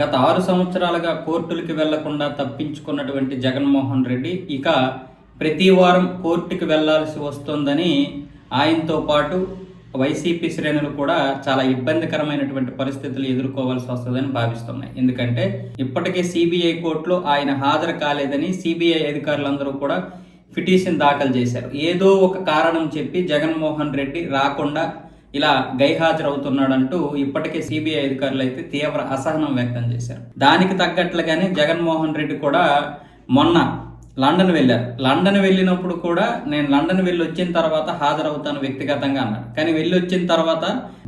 గత ఆరు సంవత్సరాలుగా కోర్టులకి వెళ్ళకుండా తప్పించుకున్నటువంటి జగన్మోహన్ రెడ్డి ఇక ప్రతి వారం కోర్టుకి వెళ్ళాల్సి వస్తోందని ఆయనతో పాటు వైసీపీ శ్రేణులు కూడా చాలా ఇబ్బందికరమైనటువంటి పరిస్థితులు ఎదుర్కోవాల్సి వస్తుందని భావిస్తున్నాయి. ఎందుకంటే ఇప్పటికే సిబిఐ కోర్టులో ఆయన హాజరు కాలేదని సిబిఐ అధికారులందరూ కూడా పిటిషన్ దాఖలు చేశారు. ఏదో ఒక కారణం చెప్పి జగన్మోహన్ రెడ్డి రాకుండా ఇలా గైహాజరవుతున్నాడంటూ ఇప్పటికే సిబిఐ అధికారులు అయితే తీవ్ర అసహనం వ్యక్తం చేశారు. దానికి తగ్గట్లుగానే జగన్మోహన్ రెడ్డి కూడా మొన్న లండన్ వెళ్ళారు. లండన్ వెళ్ళినప్పుడు కూడా నేను లండన్ వెళ్ళి వచ్చిన తర్వాత హాజరవుతాను వ్యక్తిగతంగా అన్నాడు. కానీ వెళ్ళి వచ్చిన తర్వాత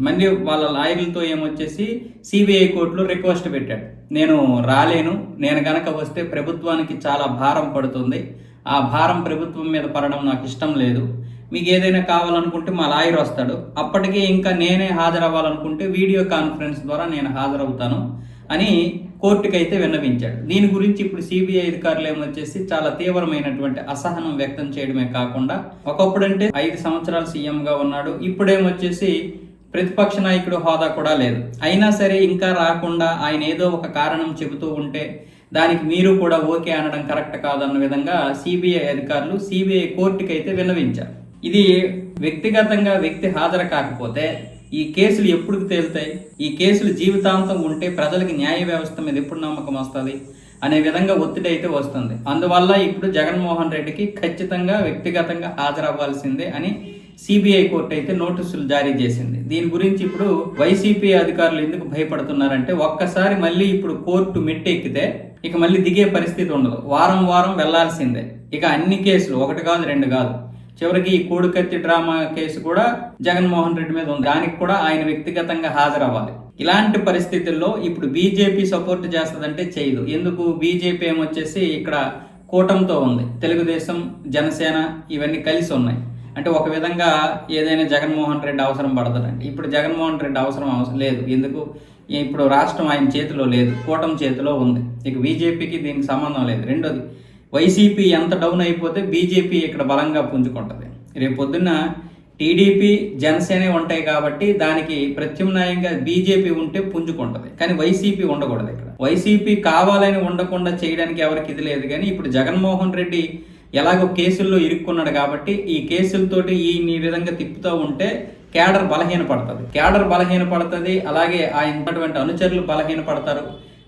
మళ్ళీ వాళ్ళ లాయర్లతో ఏమొచ్చేసి సిబిఐ కోర్టులో రిక్వెస్ట్ పెట్టాడు. నేను రాలేను నేను గనక వస్తే ప్రభుత్వానికి చాలా భారం పడుతుంది. ఆ భారం ప్రభుత్వం మీద పడడం నాకు ఇష్టం లేదు. మీకు ఏదైనా కావాలనుకుంటే మా లాయర్ వస్తాడు. అప్పటికే ఇంకా నేనే హాజరవ్వాలనుకుంటే వీడియో కాన్ఫరెన్స్ ద్వారా నేను హాజరవుతాను అని కోర్టుకైతే విన్నవించాడు. దీని గురించి ఇప్పుడు సిబిఐ అధికారులు ఏమొచ్చేసి చాలా తీవ్రమైనటువంటి అసహనం వ్యక్తం చేయడమే కాకుండా ఒకప్పుడంటే ఐదు సంవత్సరాలు సీఎంగా ఉన్నాడు. ఇప్పుడేమొచ్చేసి ప్రతిపక్ష నాయకుడు హోదా కూడా లేదు. అయినా సరే ఇంకా రాకుండా ఆయన ఏదో ఒక కారణం చెబుతూ ఉంటే దానికి మీరు కూడా ఓకే అనడం కరెక్ట్ కాదన్న విధంగా సిబిఐ అధికారులు సిబిఐ కోర్టుకి అయితే విన్నవించారు. ఇది వ్యక్తిగతంగా వ్యక్తి హాజరు కాకపోతే ఈ కేసులు ఎప్పుడు తేలుతాయి? ఈ కేసులు జీవితాంతం ఉంటే ప్రజలకు న్యాయ వ్యవస్థ మీద ఎప్పుడు నమ్మకం వస్తుంది? అనే విధంగా ఒత్తిడి అయితే వస్తుంది. అందువల్ల ఇప్పుడు జగన్మోహన్ రెడ్డికి ఖచ్చితంగా వ్యక్తిగతంగా హాజరవ్వాల్సిందే అని సిబిఐ కోర్టు అయితే నోటీసులు జారీ చేసింది. దీని గురించి ఇప్పుడు వైసీపీ అధికారులు ఎందుకు భయపడుతున్నారంటే ఒక్కసారి మళ్ళీ ఇప్పుడు కోర్టు మెట్టెక్కితే ఇక మళ్ళీ దిగే పరిస్థితి ఉండదు. వారం వారం వెళ్ళాల్సిందే. ఇక అన్ని కేసులు ఒకటి కాదు రెండు కాదు. చివరికి ఈ కోడికత్తి డ్రామా కేసు కూడా జగన్మోహన్ రెడ్డి మీద ఉంది. దానికి కూడా ఆయన వ్యక్తిగతంగా హాజరవ్వాలి. ఇలాంటి పరిస్థితుల్లో ఇప్పుడు బీజేపీ సపోర్ట్ చేస్తుందంటే చేయదు. ఎందుకు? బీజేపీ ఏమొచ్చేసి ఇక్కడ కూటమితో ఉంది. తెలుగుదేశం జనసేన ఇవన్నీ కలిసి ఉన్నాయి. అంటే ఒక విధంగా ఏదైనా జగన్మోహన్ రెడ్డి అవసరం పడతాడండి ఇప్పుడు జగన్మోహన్ రెడ్డి అవసరం అవసరం లేదు. ఎందుకు? ఇప్పుడు రాష్ట్రం ఆయన చేతిలో లేదు. కూటమి చేతిలో ఉంది. ఇక బీజేపీకి దీనికి సంబంధం లేదు. రెండోది వైసీపీ ఎంత డౌన్ అయిపోతే బీజేపీ ఇక్కడ బలంగా పుంజుకుంటుంది. రేపు పొద్దున్న టీడీపీ జనసేన ఉంటాయి కాబట్టి దానికి ప్రత్యామ్నాయంగా బీజేపీ ఉంటే పుంజుకుంటుంది. కానీ వైసీపీ ఉండకూడదు ఇక్కడ. వైసీపీ కావాలని ఉండకుండా చేయడానికి ఎవరికి ఇది లేదు. కానీ ఇప్పుడు జగన్మోహన్ రెడ్డి ఎలాగో కేసుల్లో ఇరుక్కున్నాడు కాబట్టి ఈ కేసులతోటి ఈ విధంగా తిప్పుతూ ఉంటే కేడర్ బలహీన పడుతుంది. కేడర్ బలహీన పడుతుంది. అలాగే ఆ ఉన్నటువంటి అనుచరులు బలహీన పడతారు.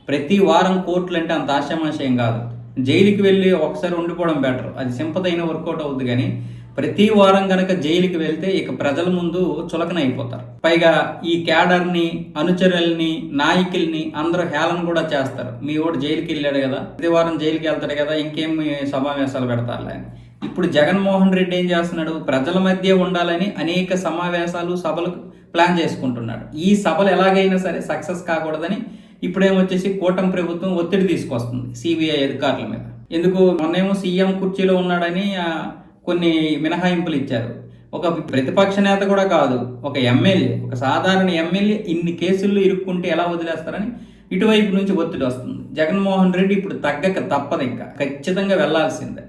ప్రతి వారం కోర్టులు అంటే అంత ఆశామాశయం కాదు. జైలుకి వెళ్ళి ఒకసారి ఉండిపోవడం బెటర్ అది సింపదైన అయిన వర్కౌట్ అవుద్ది కానీ ప్రతి వారం కనుక జైలుకి వెళ్తే ఇక ప్రజల ముందు చులకన అయిపోతారు. పైగా ఈ క్యాడర్ని అనుచరుల్ని నాయకుల్ని అందరూ హేళన కూడా చేస్తారు. మీ ఓడు జైలుకి వెళ్ళాడు కదా ప్రతి వారం జైలుకి వెళ్తాడు కదా ఇంకేం సమావేశాలు పెడతారులే అని. ఇప్పుడు జగన్మోహన్ రెడ్డి ఏం చేస్తున్నాడు? ప్రజల మధ్య ఉండాలని అనేక సమావేశాలు సభలు ప్లాన్ చేసుకుంటున్నాడు. ఈ సభలు ఎలాగైనా సరే సక్సెస్ కాకూడదని ఇప్పుడేమొచ్చేసి కూటమి ప్రభుత్వం ఒత్తిడి తీసుకొస్తుంది సిబిఐ అధికారుల మీద. ఎందుకు? మొన్నేమో సీఎం కుర్చీలో ఉన్నాడని కొన్ని మినహాయింపులు ఇచ్చారు. ఒక ప్రతిపక్ష నేత కూడా కాదు ఒక ఎమ్మెల్యే ఒక సాధారణ ఎమ్మెల్యే ఇన్ని కేసుల్లో ఇరుక్కుంటే ఎలా వదిలేస్తారని ఇటువైపు నుంచి ఒత్తిడి వస్తుంది. జగన్మోహన్ రెడ్డి ఇప్పుడు తగ్గక తప్పదు ఇంకా. ఖచ్చితంగా వెళ్ళాల్సిందే.